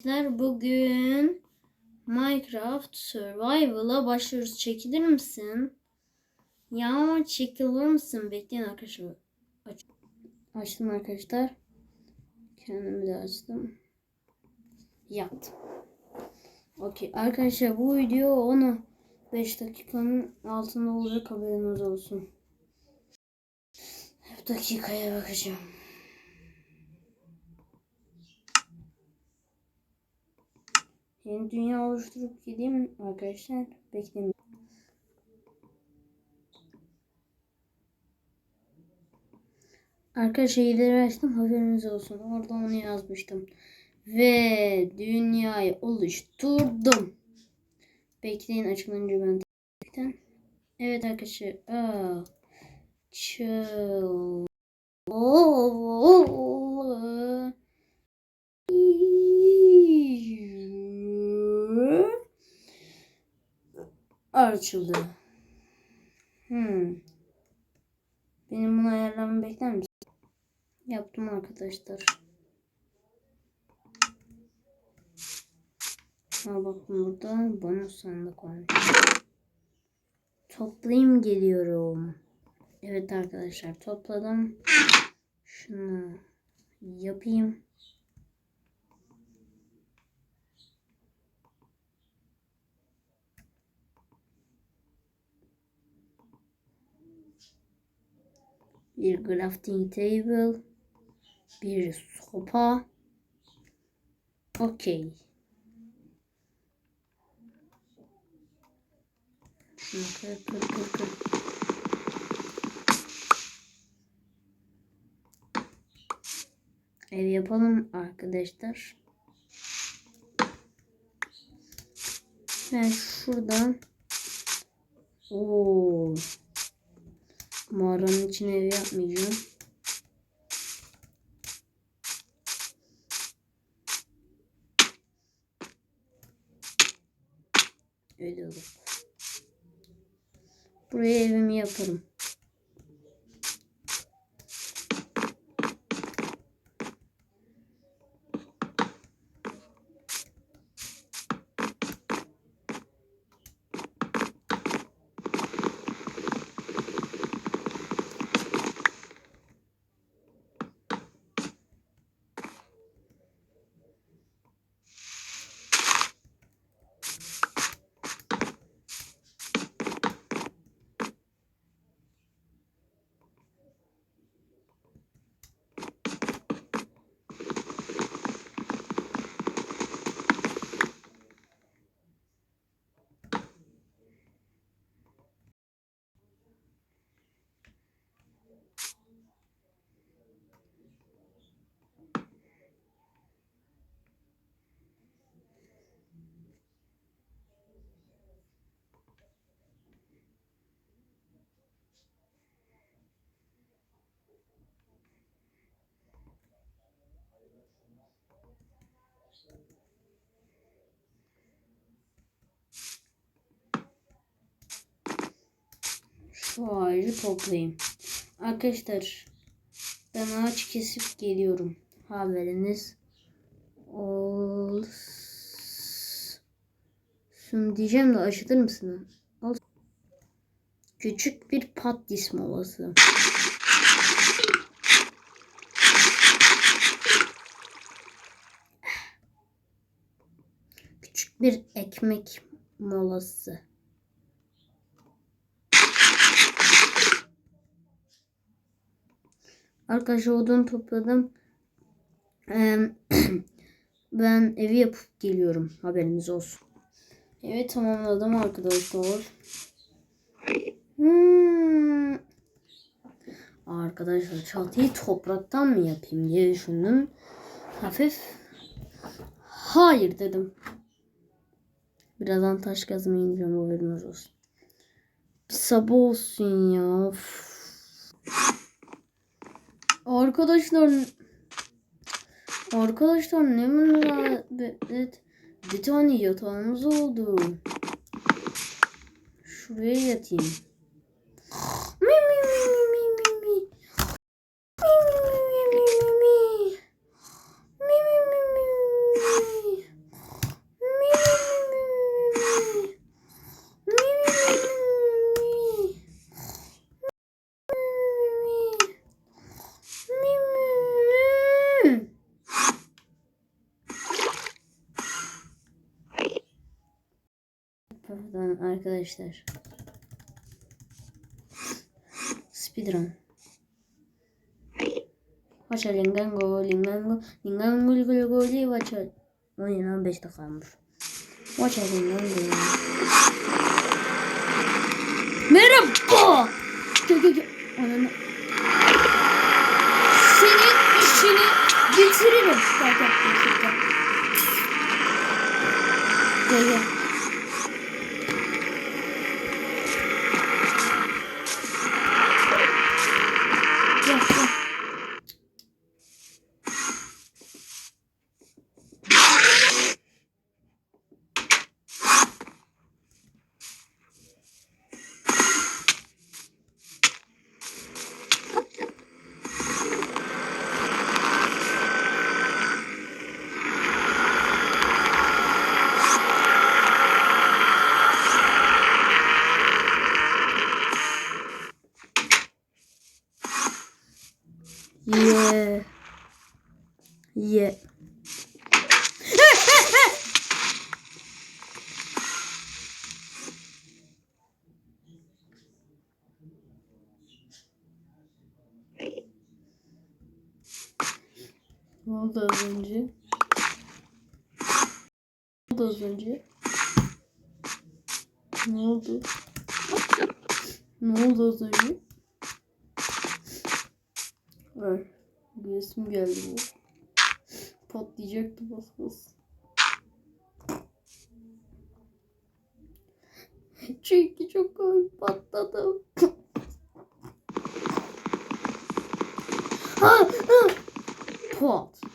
Arkadaşlar bugün Minecraft Survival'a başlıyoruz. Çekilir misin? Ya çekilir misin? Bekleyin arkadaşlar. Aç. Açtım arkadaşlar. Kendimi de açtım. Yaptım. Okey. Arkadaşlar bu video onu 5 dakikanın altında olacak haberiniz olsun. Hep dakikaya bakacağım. Yeni dünya oluşturup gideyim arkadaşlar. Bekleyin. Arkadaşlar ileri açtım haberiniz olsun. Orada onu yazmıştım. Ve dünyayı oluşturdum. Bekleyin açılınca ben tekrar. Evet arkadaşlar. Aa, chill. Açıldı. Hmm. Benim bunu ayarlamamı bekler misin? Yaptım arkadaşlar. Ha bakın burada bonus sandık var. Toplayayım geliyorum. Evet arkadaşlar topladım. Şunu yapayım. Bir crafting table. Bir sopa. Okey. Şunu kır kır. Ev yapalım arkadaşlar. Ben şuradan Oo. Mağaranın içine ev yapmayacağım. Öyle. Buraya evimi yaparım. Şu toplayayım. Arkadaşlar ben ağaç kesip geliyorum. Haberiniz olsun diyeceğim de aşıtır mısın? Al. Küçük bir patlis molası. Küçük bir ekmek molası. Arkadaşlar odun topladım. Ben evi yapıp geliyorum. Haberiniz olsun. Evet tamamladım arkadaşlar. Hmm. Arkadaşlar çatıyı topraktan mı yapayım diye düşündüm. Hafif hayır dedim. Birazdan taş kazmayı ineceğim haberiniz olsun. Bir sabah olsun ya. Of. Arkadaşlar Arkadaşlar ne münasebet bir tane yatağımız oldu. Şuraya yatayım. Pardon arkadaşlar. Speedrun. Vaça lingango lingango lingango lingango li vaça. Oyun 15 dakika kalmış. Vaça lingango. Merhaba. Yeah. Yeah. Ne oldu az önce? Ne oldu az önce? Ne oldu? Ne oldu az önce? Ay, bir resim geldi bu. Patlayacaktı bas bas. Çünkü çok komik patladım. Pot.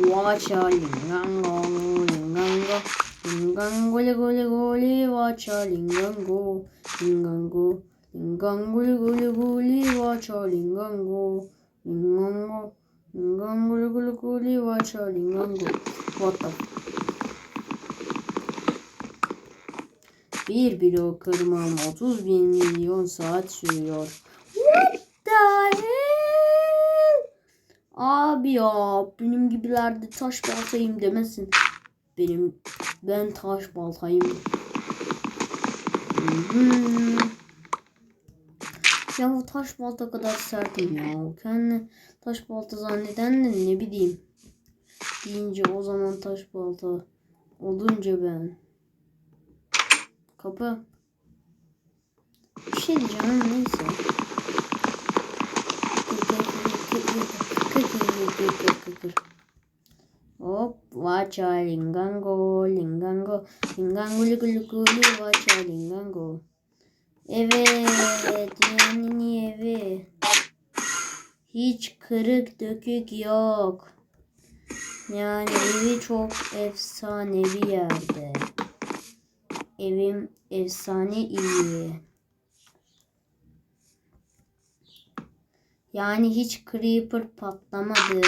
Wacha lingango lingango lingango le gole gole wacha lingango lingango lingango le gole gole wacha lingango lingango lingango le gole gole wacha lingango What Bir blok kırmam 30 bin milyon saat sürüyor. What the hell? Abi ya benim gibilerde taş baltayım demesin. Benim ben taş baltayım. Hmm. Ya bu taş balta kadar sertim ya. Kendi taş balta zanneden de ne bileyim. Deyince o zaman taş balta olunca ben. Kapı. Bir şey diyeceğim neyse. Hop, wacha lingango, lingango, lingango, ligu wacha lingango. Evet, yani evi. Hiç kırık dökük yok. Yani evi çok efsane bir yerde. Evim efsane iyi. Yani hiç creeper patlamadı.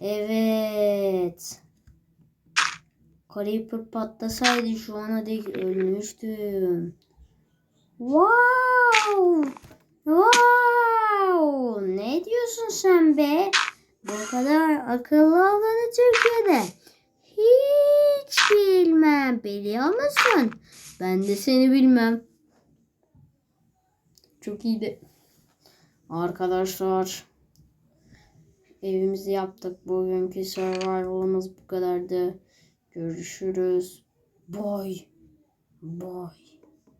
Evet. Creeper patlasaydı şu ana dek ölmüştüm. Wow! Wow! Ne diyorsun sen be? Bu kadar akıllı olanı Türkiye'de. Hiç bilmem. Biliyor musun? Ben de seni bilmem. Çok iyiydi. Arkadaşlar evimizi yaptık. Bugünkü survival'ımız bu kadardı. Görüşürüz. Bye. Bye.